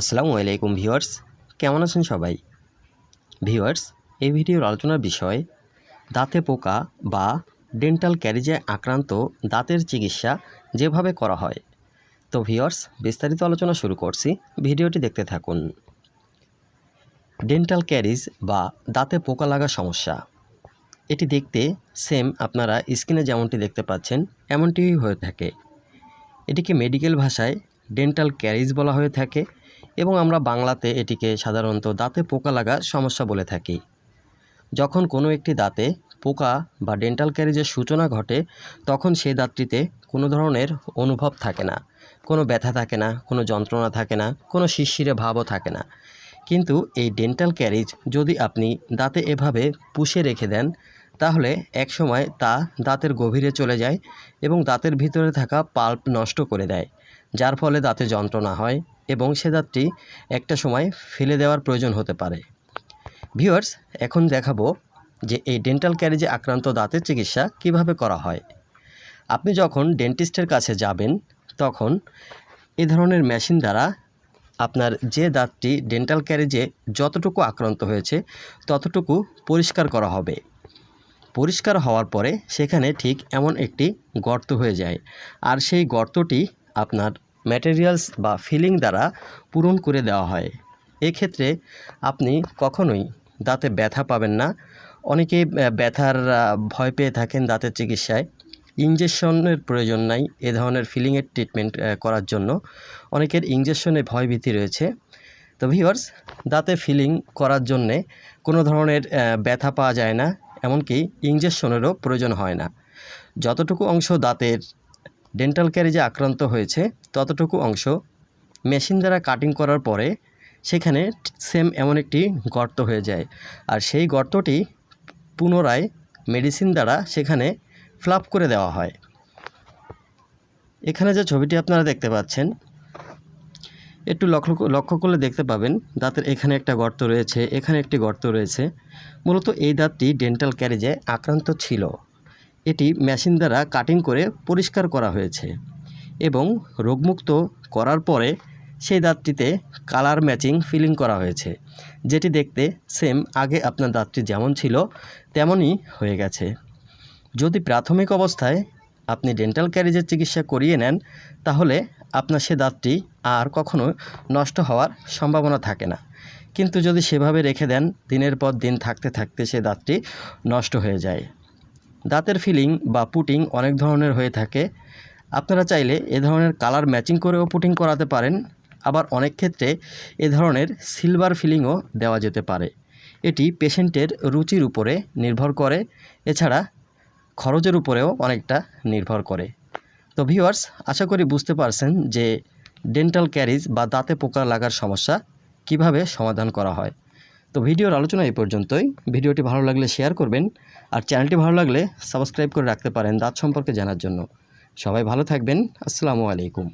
আসসালামু আলাইকুম ভিউয়ার্স, কেমন আছেন সবাই? ভিউয়ার্স, এই ভিডিওর আলোচনার বিষয়, দাঁতে পোকা বা ডেন্টাল ক্যারিজে আক্রান্ত দাঁতের চিকিৎসা যেভাবে করা হয়। তো ভিউয়ার্স, বিস্তারিত আলোচনা শুরু করছি, ভিডিওটি দেখতে থাকুন। ডেন্টাল ক্যারিজ বা দাঁতে পোকা লাগা সমস্যা। এটি দেখতে সেম আপনারা স্ক্রিনে যেমনটি দেখতে পাচ্ছেন, এমনটিই হয়ে থাকে। এটিকে মেডিকেল ভাষায় ডেন্টাল ক্যারিজ বলা হয়ে থাকে। এবং আমরা বাংলাতে এটিকে সাধারণত দাঁতে পোকা লাগা সমস্যা বলে থাকি। যখন কোনো একটি দাঁতে পোকা বা ডেন্টাল ক্যারিজের সূচনা ঘটে, তখন সেই দাঁতটিতে কোনো ধরনের অনুভব থাকে না। কোনো ব্যথা থাকে না, কোনো যন্ত্রণা থাকে না, কোনো শিরশিরে ভাবও থাকে না। কিন্তু এই ডেন্টাল ক্যারিজ যদি আপনি দাঁতে এভাবে পুষে রেখে দেন, তাহলে একসময় তা দাঁতের গভীরে চলে যায় এবং দাঁতের ভিতরে থাকা পাল্প নষ্ট করে দেয়, যার ফলে দাঁতে যন্ত্রণা হয় এবং সে দাঁতটি একটা সময় ফেলে দেওয়ার প্রয়োজন হতে পারে। ভিউয়ার্স, এখন দেখাবো যে এই ডেন্টাল ক্যারিজে আক্রান্ত দাঁতের চিকিৎসা কীভাবে করা হয়। আপনি যখন ডেন্টিস্টের কাছে যাবেন, তখন এ ধরনের মেশিন দ্বারা আপনার যে দাঁতটি ডেন্টাল ক্যারিজে যতটুকু আক্রান্ত হয়েছে, ততটুকু পরিষ্কার করা হবে। পরিষ্কার হওয়ার পরে সেখানে ঠিক এমন একটি গর্ত হয়ে যায়। আর সেই গর্তটি আপনার ম্যাটেরিয়ালস বা ফিলিং দ্বারা পূরণ করে দেওয়া হয়। এক্ষেত্রে আপনি কখনোই দাঁতে ব্যথা পাবেন না। অনেকেই ব্যথার ভয় পেয়ে থাকেন দাঁতের চিকিৎসায়। ইঞ্জেকশনের প্রয়োজন নাই এ ধরনের ফিলিংয়ের ট্রিটমেন্ট করার জন্য। অনেকের ইঞ্জেকশনে ভয়ভীতি রয়েছে। তো ভিওয়ার্স দাঁতে ফিলিং করার জন্যে কোনো ধরনের ব্যথা পাওয়া যায় না, এমনকি ইঞ্জেকশনেরও প্রয়োজন হয় না। যতটুকু অংশ দাঁতের ডেন্টাল ক্যারিজে আক্রান্ত হয়েছে, ততটুকু অংশ মেশিন দ্বারা কাটিং করার পরে সেখানে সেম এমন একটি গর্ত হয়ে যায়। আর সেই গর্তটি পুনরায় মেডিসিন দ্বারা সেখানে ফ্লাপ করে দেওয়া হয়। এখানে যে ছবিটি আপনারা দেখতে পাচ্ছেন, একটু লক্ষ্য লক্ষ্য করলে দেখতে পাবেন দাঁতের এখানে একটা গর্ত রয়েছে, এখানে একটি গর্ত রয়েছে। মূলত এই দাঁতটি ডেন্টাল ক্যারিজে আক্রান্ত ছিল। এটি মেশিন দ্বারা কাটিং করে পরিষ্কার করা হয়েছে এবং রোগমুক্ত করার পরে সেই দাঁতটিতে কালার ম্যাচিং ফিলিং করা হয়েছে। যেটি দেখতে সেম আগে আপনার দাঁতটি যেমন ছিল, তেমনই হয়ে গেছে। যদি প্রাথমিক অবস্থায় আপনি ডেন্টাল ক্যারিজের চিকিৎসা করিয়ে নেন, তাহলে আপনার সে দাঁতটি আর কখনো নষ্ট হওয়ার সম্ভাবনা থাকে না। কিন্তু যদি সেভাবে রেখে দেন, দিনের পর দিন থাকতে থাকতে সে দাঁতটি নষ্ট হয়ে যায়। দাঁতের ফিলিং বা পুটিং অনেক ধরনের হয়ে থাকে। আপনারা চাইলে এ ধরনের কালার ম্যাচিং করেও পুটিং করাতে পারেন। আবার অনেক ক্ষেত্রে এ ধরনের সিলভার ফিলিংও দেওয়া যেতে পারে। এটি পেশেন্টের রুচির উপরে নির্ভর করে, এছাড়া খরচের উপরেও অনেকটা নির্ভর করে। তো ভিউয়ার্স আশা করি বুঝতে পারছেন যে ডেন্টাল ক্যারিজ বা দাঁতে পোকা লাগার সমস্যা কীভাবে সমাধান করা হয়। তো ভিডিওর আলোচনা এই পর্যন্তই। ভিডিওটি ভালো লাগলে শেয়ার করবেন আর চ্যানেলটি ভালো লাগলে সাবস্ক্রাইব করে রাখতে পারেন দাঁত সম্পর্কে জানার জন্য। সবাই ভালো থাকবেন। আসসালামু আলাইকুম।